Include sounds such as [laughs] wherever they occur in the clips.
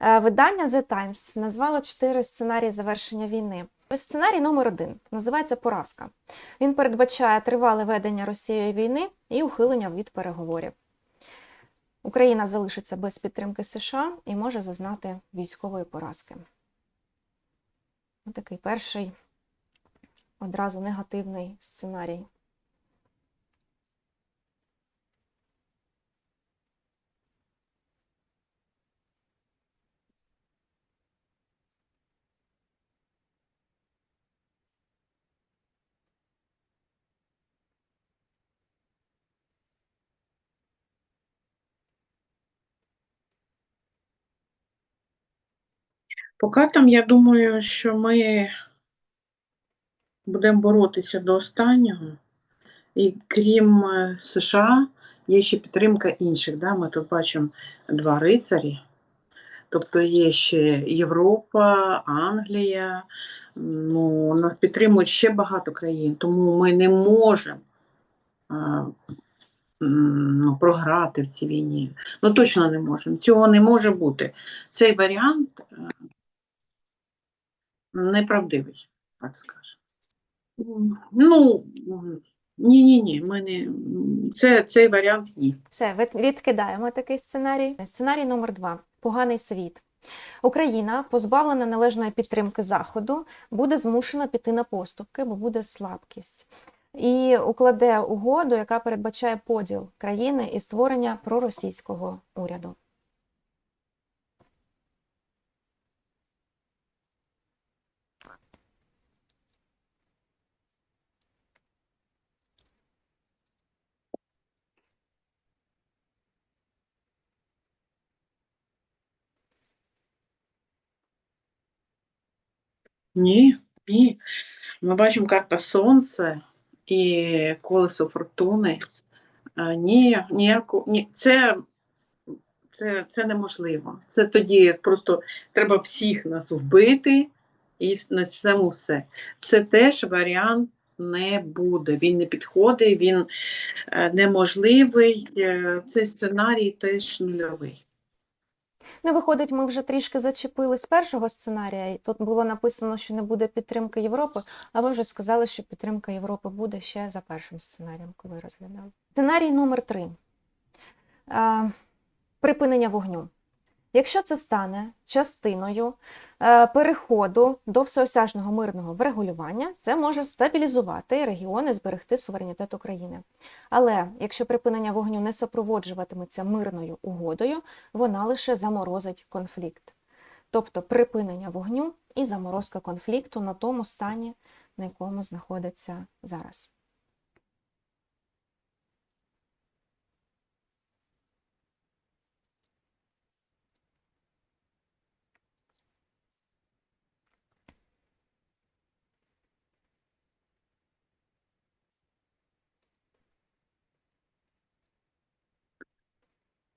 Е, Видання The Times назвало чотири сценарії завершення війни. Сценарій номер один називається Поразка. Він передбачає тривале ведення Росією війни і ухилення від переговорів. Україна залишиться без підтримки США і може зазнати військової поразки. Ось Такий перший одразу негативний сценарій. По картам, я думаю, що ми будемо боротися до останнього. І крім е, США, є ще підтримка інших. Да? Ми тут бачимо два рицарі. Тобто є ще Європа, Англія. Ну, нас підтримують ще багато країн, тому ми не можемо ну, програти в цій війні. Ну точно не можемо. Цього не може бути. Цей варіант е, неправдивий, так скажемо. Ну, ні, ні, ні, ми не це, цей варіант ні. Все, від- відкидаємо такий сценарій. Сценарій номер два поганий світ. Україна, позбавлена належної підтримки Заходу, буде змушена піти на поступки, бо буде слабкість. І укладе угоду, яка передбачає поділ країни і створення проросійського уряду. Ні, ні. Ми бачимо карта Сонце і колесо фортуни. А, ні, ніяко, ні, це, це, це неможливо. Це тоді просто треба всіх нас вбити, і на цьому все. Це теж варіант не буде. Він не підходить, він е, неможливий. Е, Цей сценарій теж нульовий. Ну, виходить, ми вже трішки зачепили з першого сценарія. і Тут було написано, що не буде підтримки Європи, а ви вже сказали, що підтримка Європи буде ще за першим сценарієм, коли розглядали. Сценарій номер три. Припинення вогню. Якщо це стане частиною е, переходу до всеосяжного мирного врегулювання, це може стабілізувати регіон і зберегти суверенітет України. Але якщо припинення вогню не супроводжуватиметься мирною угодою, вона лише заморозить конфлікт. Тобто припинення вогню і заморозка конфлікту на тому стані, на якому знаходиться зараз.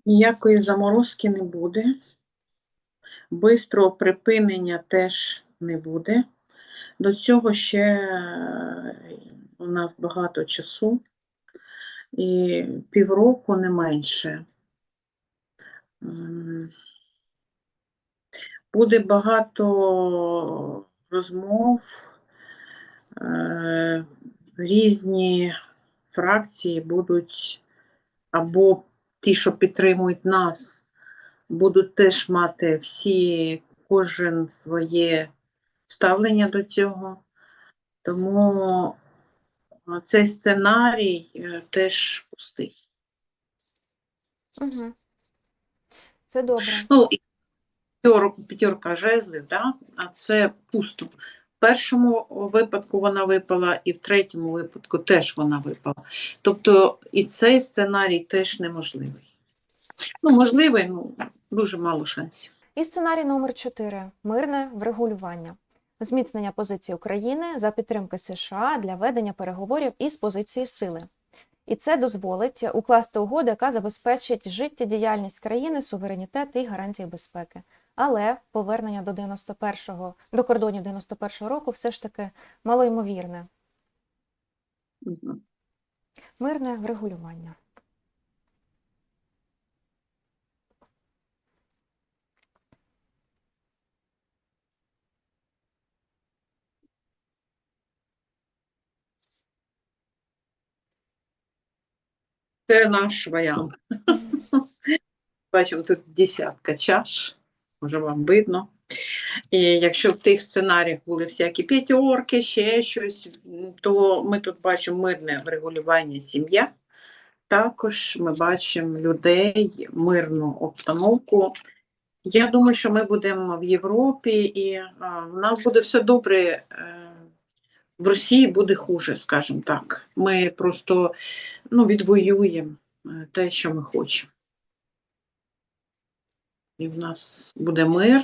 Ніякої заморозки не буде. Бистрого припинення теж не буде. До цього ще е, у нас багато часу і півроку не менше. Буде багато розмов, е, різні фракції будуть або ті, що підтримують нас, будуть теж мати всі, кожен своє ставлення до цього. Тому цей сценарій е, теж пустий. Угу. Це добре. Ну, п'ятерка жезлів, да? а це пусто. Першому випадку вона випала, і в третьому випадку теж вона випала. Тобто і цей сценарій теж неможливий. Ну, можливий, ну, дуже мало шансів. І сценарій номер 4 мирне врегулювання. Зміцнення позиції України за підтримки США для ведення переговорів із позиції сили. І це дозволить укласти угоду, яка забезпечить життєдіяльність країни, суверенітет і гарантії безпеки але повернення до 91-го, до кордонів 91-го року все ж таки малоймовірне. Мирне врегулювання. Це наш варіант. Бачимо тут десятка чаш може вам видно. І якщо в тих сценаріях були всякі п'ятерки, ще щось, то ми тут бачимо мирне врегулювання сім'я. Також ми бачимо людей, мирну обстановку. Я думаю, що ми будемо в Європі, і а, в нас буде все добре. е, В Росії буде хуже, скажімо так. Ми просто ну, відвоюємо е, те, що ми хочемо. І в нас буде мир.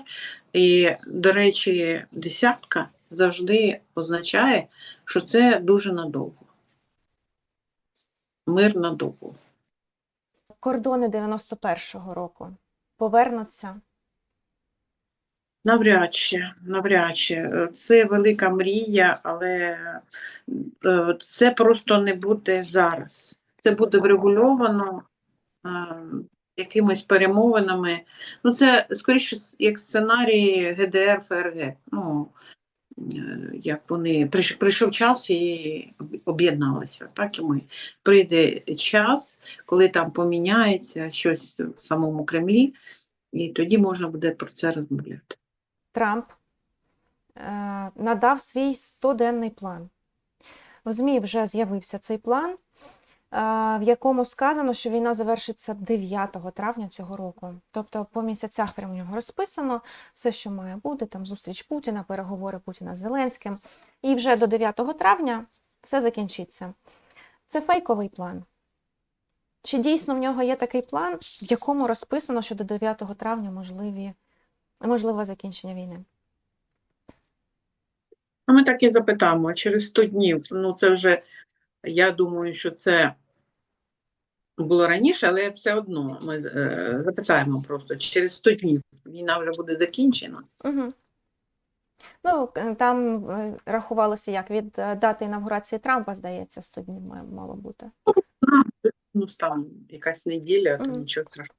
І, до речі, десятка завжди означає, що це дуже надовго. Мир надовго. Кордони 91-го року повернуться. Навряд чи, навряд чи. Це велика мрія, але е, це просто не буде зараз. Це буде врегульовано е, якимись перемовинами. Ну, це скоріше як сценарій ГДР ФРГ. Ну, е, як вони прийшов час і об'єдналися. Так і ми. Прийде час, коли там поміняється щось в самому Кремлі, і тоді можна буде про це розмовляти. Трамп е, надав свій 100-денний план. В ЗМІ вже з'явився цей план, в якому сказано, що війна завершиться 9 травня цього року. Тобто по місяцях прямо в нього розписано все, що має бути, там зустріч Путіна, переговори Путіна з Зеленським. І вже до 9 травня все закінчиться. Це фейковий план. Чи дійсно в нього є такий план, в якому розписано, що до 9 травня можливі, можливе закінчення війни? А ми так і запитаємо, через 100 днів, ну це вже, я думаю, що це було раніше, але все одно ми е, запитаємо просто, через 100 днів війна вже буде закінчена. Угу. Ну, там е, рахувалося як від е, дати інавгурації Трампа, здається, 100 днів має- мало бути. Ну, там якась неділя, то нічого страшного.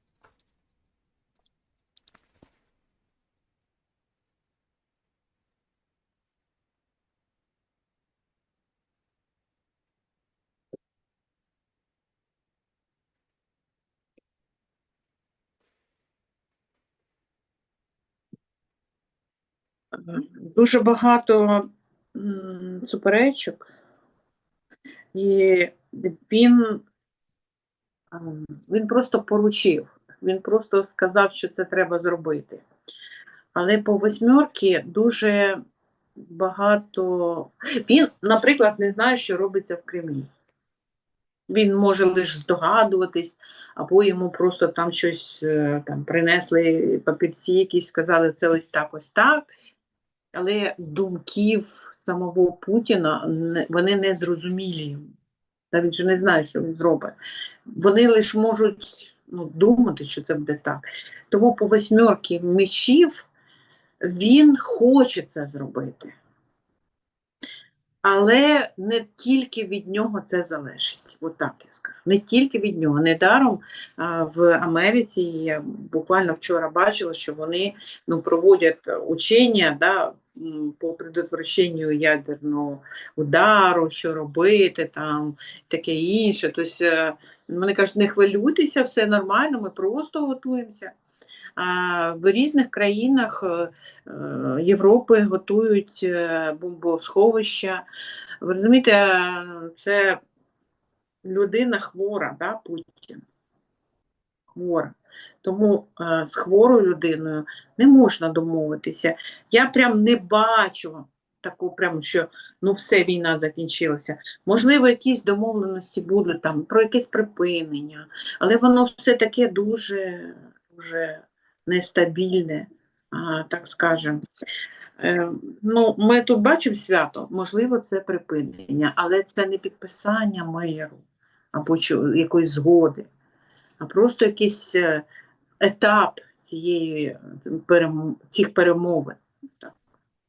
Дуже багато суперечок, і він, він просто поручив, він просто сказав, що це треба зробити. Але по восьмерки дуже багато. Він, наприклад, не знає, що робиться в Кремлі. Він може лише здогадуватись, або йому просто там щось е, там принесли папірці, якісь сказали, це ось так, ось так. Але думків самого Путіна вони не зрозумілі йому. Навіть же не знає, що він зробить. Вони лише можуть ну, думати, що це буде так. Тому по восьмерки мечів він хоче це зробити. Але не тільки від нього це залежить. Отак я скажу. Не тільки від нього. Недаром в Америці я буквально вчора бачила, що вони ну, проводять учення да, по предотвращенню ядерного удару, що робити, там, таке інше. Тобто, вони кажуть, не хвилюйтеся, все нормально, ми просто готуємося. В різних країнах е, е, Європи готують е, бомбосховища. Ви розумієте, це людина хвора, да, Путін. Хвора. Тому з хворою людиною не можна домовитися. Я прям не бачу такого, прям, що ну все, війна закінчилася. Можливо, якісь домовленості будуть там про якесь припинення, але воно все таке дуже, дуже нестабільне, так скажемо. Е, ну, ми тут бачимо свято, можливо, це припинення, але це не підписання миру або якоїсь згоди, а просто якийсь е, етап цієї е, цих перемовин, так,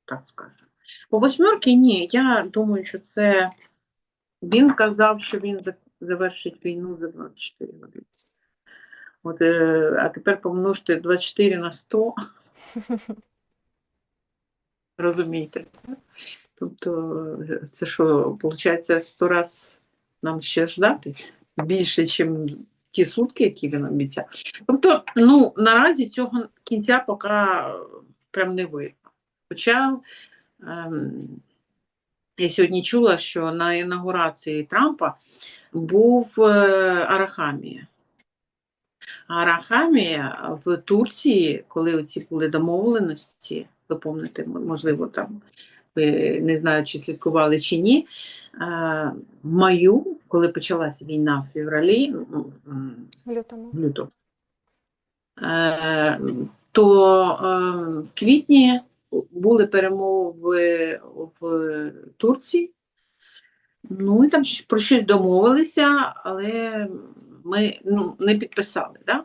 так скажемо. По восьмерки ні, я думаю, що це він казав, що він завершить війну за 24 години. От, е, а тепер помножте 24 на 100, розумієте? Тобто, це що, виходить, 100 раз нам ще ждати? більше, ніж ті сутки, які він обіцяв. Тобто, ну, наразі цього кінця поки прям не видно. Хоча ем, я сьогодні чула, що на інаугурації Трампа був е, Арахамія. Арахамія в Турції, коли ці були домовленості, ви можливо, там ви не знаю, чи слідкували чи ні. В маю, коли почалася війна в февралі, В лютому. в лютому, е, то е, в квітні були перемови в Турції. Ну і там про щось домовилися, але ми ну, не підписали. Да?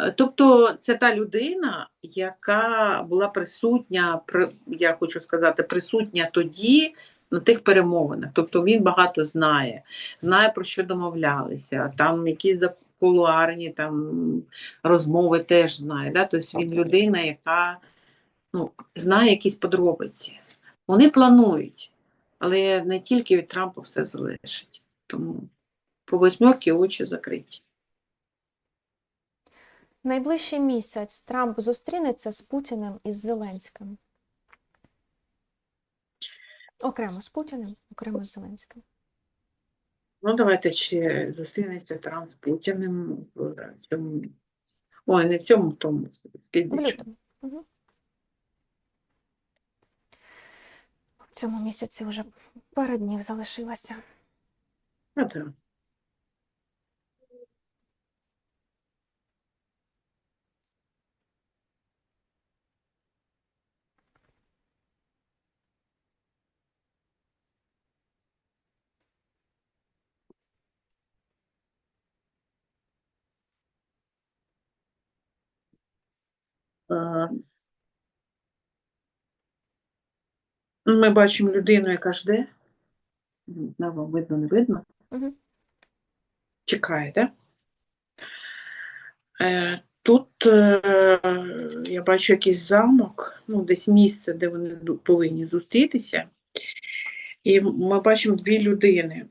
Е, Тобто це та людина, яка була присутня, я хочу сказати, присутня тоді на тих перемовинах. Тобто він багато знає, знає про що домовлялися, там якісь кулуарні там розмови теж знає. Да? Тобто він людина, яка ну, знає якісь подробиці. Вони планують, але не тільки від Трампа все залежить. Тому по восьмерки очі закриті. Найближчий місяць Трамп зустрінеться з Путіним і з Зеленським. Окремо з Путіним, окремо з Зеленським. Ну, давайте чи зустрінеться Трамп з Путіним в цьому. Ой, не в цьому, в тому. В лютому. Угу. В цьому місяці вже пара днів залишилося. А, так. Ми бачимо людину, яка жде. Не знаю, вам видно, не видно. Угу. чекає, да? Е, Тут е, я бачу якийсь замок, ну, десь місце, де вони повинні зустрітися. І ми бачимо дві людини,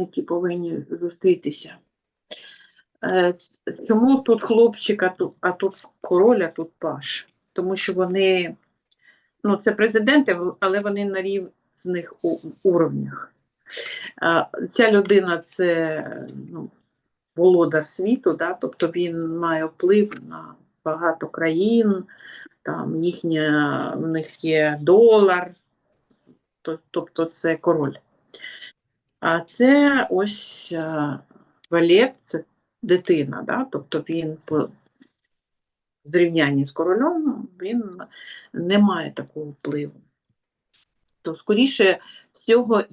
які повинні зустрітися. Е, Чому тут хлопчик, а тут, а тут король, а тут паш? Тому що вони, ну, це президенти, але вони на різних уровнях. Ця людина це ну, володар світу, да? тобто він має вплив на багато країн, там їхня, в них є долар, тобто це король. А це ось а, валет, це дитина, да? тобто він в зрівнянні з королем він не має такого впливу. То скоріше всього,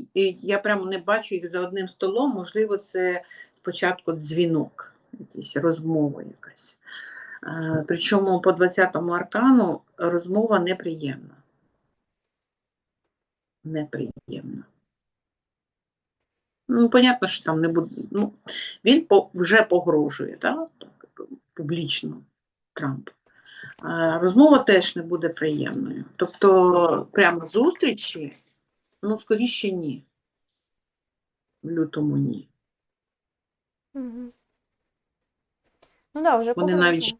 я прямо не бачу їх за одним столом. Можливо, це спочатку дзвінок, якийсь розмова якась. Причому по 20-му аркану розмова неприємна. Неприємна. Ну, понятно, що там не буде. Ну, він по, вже погрожує, да? так, публічно Трамп. Розмова теж не буде приємною. Тобто, прямо зустрічі, ну, скоріше ні. В лютому ні. Угу. Ну да, вже Вони погрожували. навіть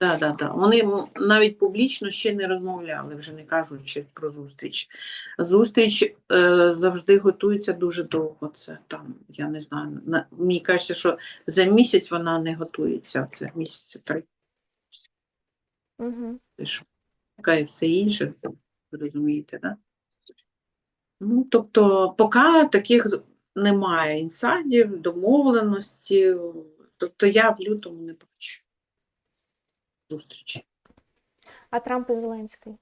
Да, да, да. Вони навіть публічно ще не розмовляли, вже не кажучи про зустріч. Зустріч е, завжди готується дуже довго. Це там, я не знаю. На, мені кажеться, що за місяць вона не готується. Це місяць три. Угу. І все інше, розумієте, да? Ну, тобто, поки таких немає інсайдів, домовленості. Тобто я в лютому не бачу зустрічі. А Трамп і Зеленський.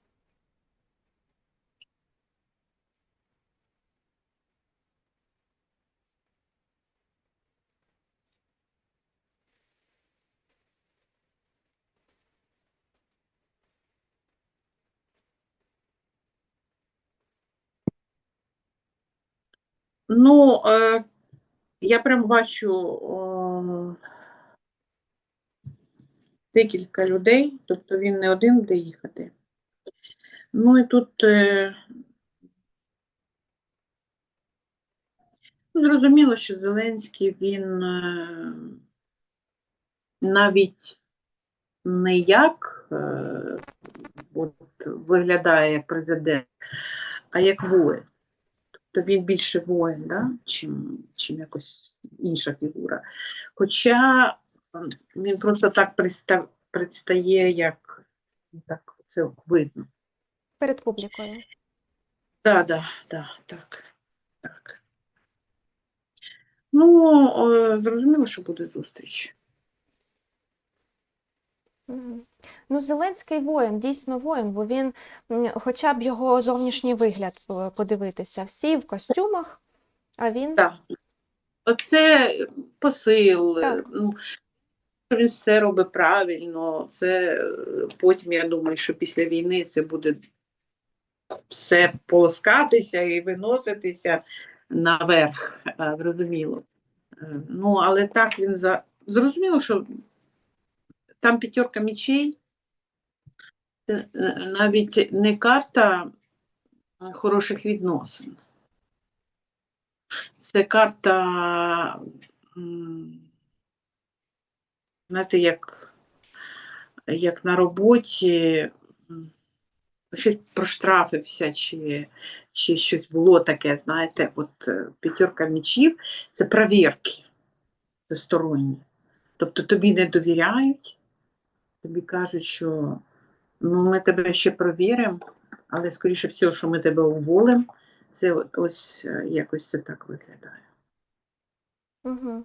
Ну, е, я прям бачу декілька людей, тобто він не один буде їхати. Ну і тут е, Зрозуміло, що Зеленський він е, навіть не як е, от, виглядає президент, а як воїн. Тобто він більше воїн, да? чим, чим якось інша фігура. Хоча він просто так приста- предстає, як ну, так це видно. Перед публікою. Так, да, да, так, так. Ну, зрозуміло, що буде зустріч. Ну, Зеленський воїн, дійсно воїн, бо він, хоча б його зовнішній вигляд е, подивитися, всі в костюмах, а він Так. Оце посил, Так. Він все робить правильно. Це потім, я думаю, що після війни це буде все полоскатися і виноситися наверх, е, зрозуміло. Е, Ну, але так він за. Зрозуміло, що там п'ятерка мічей, це е, навіть не карта хороших відносин. Це карта, знаєте, як, як на роботі щось проштрафився, чи, щось було таке, знаєте, от е, п'ятерка мічів це перевірки, це сторонні. Тобто тобі не довіряють, тобі кажуть, що ну, ми тебе ще провіримо, але скоріше всього, що ми тебе уволимо. Це ось е, якось це так виглядає. угу.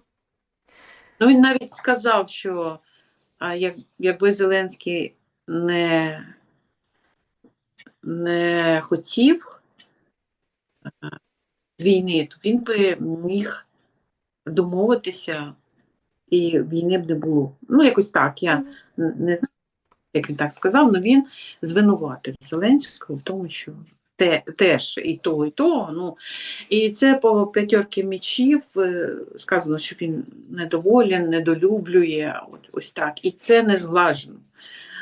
Ну, він навіть сказав, що а, як, якби Зеленський не, не хотів а, війни, то він би міг домовитися і війни б не було. Ну, якось так. Я не знаю, як він так сказав, але він звинуватив Зеленського в тому, що те, теж і того, і того. Ну, і це по п'ятерки мечів е, сказано, що він недоволен, недолюблює, от, ось так. І це не зглажено.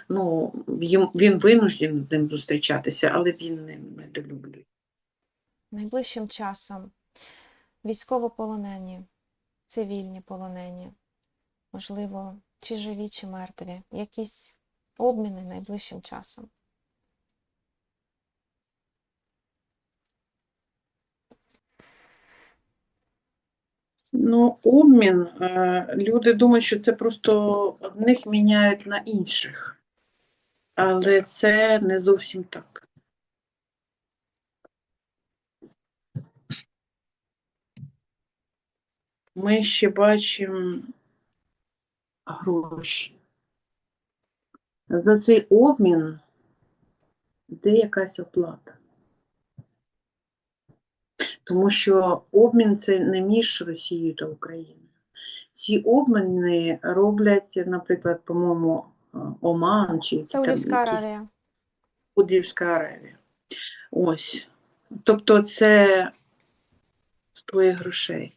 Ну, він винуждений з ним зустрічатися, але він не недолюблює. Найближчим часом військовополонені, цивільні полонені, можливо, чи живі, чи мертві, якісь обміни найближчим часом. Ну, обмін. е, Люди думають, що це просто одних міняють на інших. Але це не зовсім так. Ми ще бачимо гроші. За цей обмін йде якась оплата. Тому що обмін це не між Росією та Україною. Ці обміни роблять, наприклад, по-моєму, е, Оман чи Саудівська якісь- Аравія. Саудівська Аравія. Ось. Тобто це стоїть грошей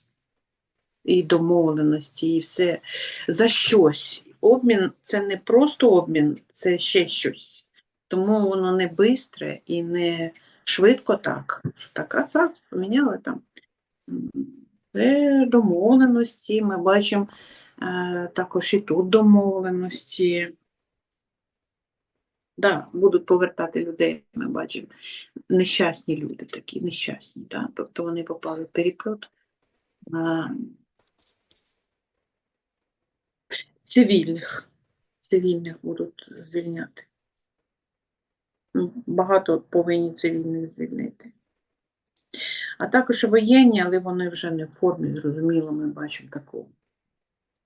і домовленості, і все за щось. Обмін це не просто обмін, це ще щось. Тому воно не бистре і не швидко так. Що так раз, поміняли там. Це домовленості. Ми бачимо е, також і тут домовленості. Да, будуть повертати людей, ми бачимо. Нещасні люди такі, нещасні. Да? Тобто вони попали в переплет. А, цивільних. Цивільних будуть звільняти. Ну, Багато повинні цивільних звільнити. А також воєнні, але вони вже не в формі, зрозуміло, ми бачимо такого.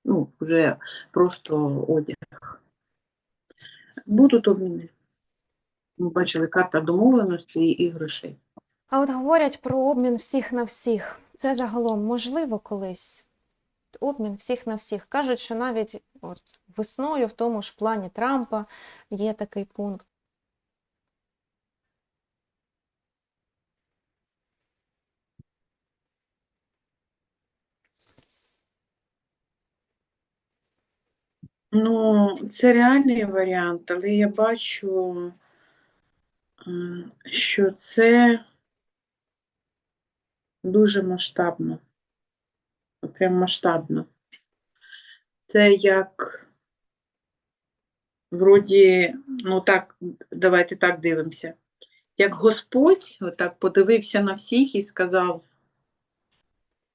Ну, вже просто одяг. Будуть обміни. Ми бачили карта домовленості і грошей. А от говорять про обмін всіх на всіх. Це загалом можливо колись? Обмін всіх на всіх. Кажуть, що навіть от весною в тому ж плані Трампа є такий пункт. Ну, це реальний варіант, але я бачу, що це дуже масштабно. прям масштабно. Це як вроді, ну так, давайте так дивимося. Як Господь отак подивився на всіх і сказав: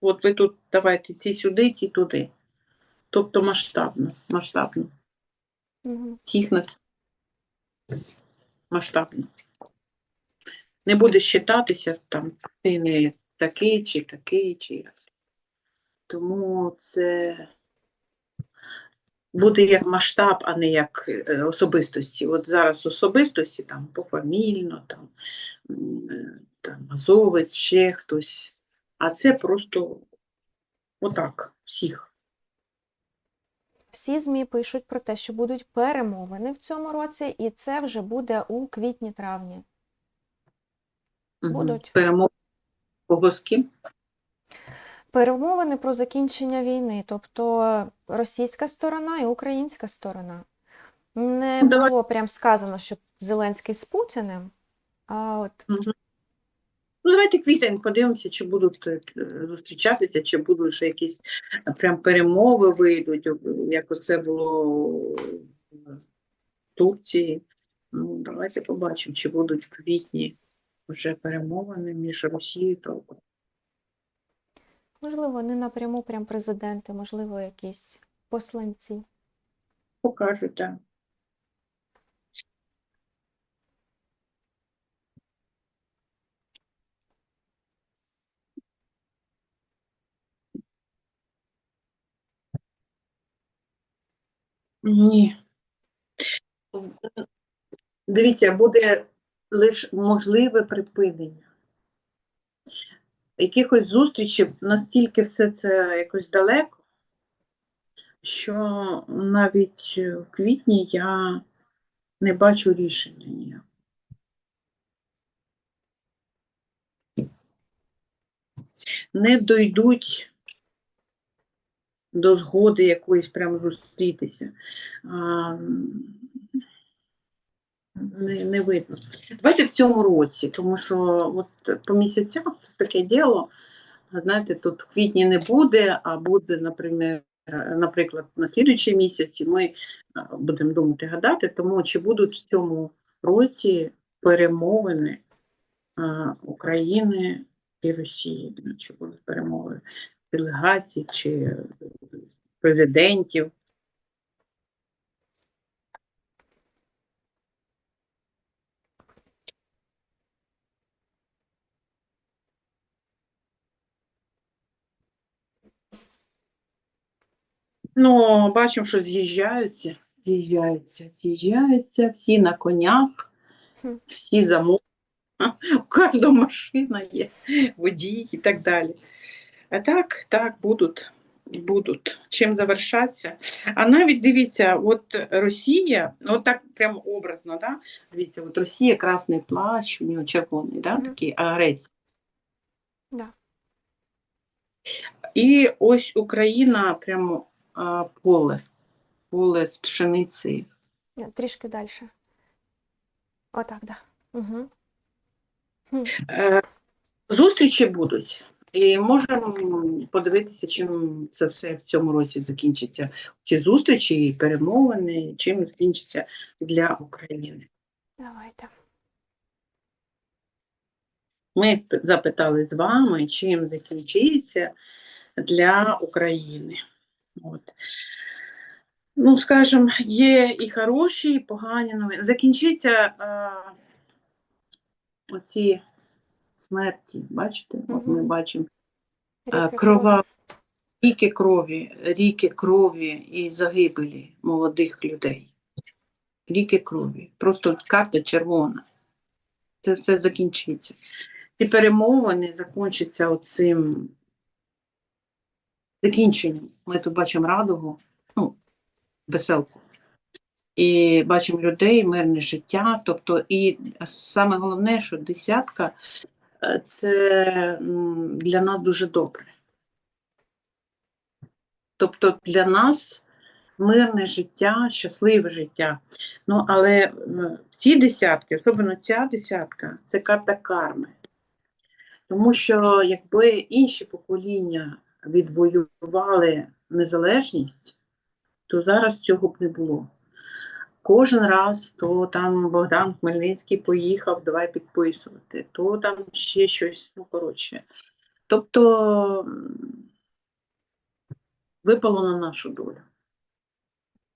от ви тут давайте ці сюди, ті туди. Тобто масштабно, масштабно. На всіх. Масштабно. Не буде считатися там, ти не такий, чи такий, чи. Тому це буде як масштаб, а не як е, особистості. От зараз особистості там пофамільно, там, е, там азовець, ще хтось. А це просто отак, всіх. Всі ЗМІ пишуть про те, що будуть перемовини в цьому році, і це вже буде у квітні-травні. Будуть. Перемоги кого з ким? Перемовини про закінчення війни, тобто російська сторона і українська сторона. Не Ну, було прям сказано, що Зеленський з Путіним, а от Ну, давайте квітень подивимося, чи будуть е, зустрічатися, чи будуть ще якісь е, прям перемови вийдуть, як оце було в Турції. Ну, давайте побачимо, чи будуть в квітні вже перемовини між Росією та Україною. можливо, не напряму прям президенти, можливо, якісь посланці. Покажуть, так. Ні. Дивіться, буде лише можливе припинення. Якихось зустрічей настільки все це якось далеко, що навіть в квітні я не бачу рішення ніякого. Не дойдуть до згоди якоїсь прямо зустрітися. Не, не видно. Давайте в цьому році, тому що от по місяцях таке діло. Знаєте, тут в квітні не буде, а буде, наприклад, наприклад, на слідуючий місяць, і ми будемо думати, гадати, тому чи будуть в цьому році перемовини України і Росії, чи будуть перемови делегацій чи президентів. Ну, бачимо, що з'їжджаються, з'їжджаються, з'їжджаються, всі на конях, всі замовлені, [laughs] у кожного машина є, водій і так далі. А так, так, будуть, будуть. Чим завершаться. А навіть дивіться, от Росія, ну от так прямо образно, да? дивіться, от Росія красний плащ, у нього червоний, да? Такий агресія. Да. І ось Україна прямо а, поле, поле з пшеницею. Трішки далі. Отак, да. Угу. Зустрічі будуть, і можемо подивитися, чим це все в цьому році закінчиться. Ці зустрічі і перемовини, чим закінчиться для України. Давайте. Ми запитали з вами, чим закінчиться для України. От. Ну, скажімо, є і хороші, і погані новини. Закінчиться е, оці смерті, бачите? От ми бачимо Ріки Е, крова, ріки крові, ріки крові і загибелі молодих людей. Ріки крові. Просто карта червона. Це все закінчиться. Ці перемовини закінчаться оцим закінченням. Ми тут бачимо радугу, ну, веселку. І бачимо людей, мирне життя. Тобто, і саме головне, що десятка це для нас дуже добре. Тобто для нас мирне життя, щасливе життя. Ну, але ці десятки, особливо ця десятка, це карта карми. Тому що якби інші покоління відвоювали незалежність, то зараз цього б не було. Кожен раз то там Богдан Хмельницький поїхав, давай підписувати, то там ще щось, ну коротше. Тобто випало на нашу долю.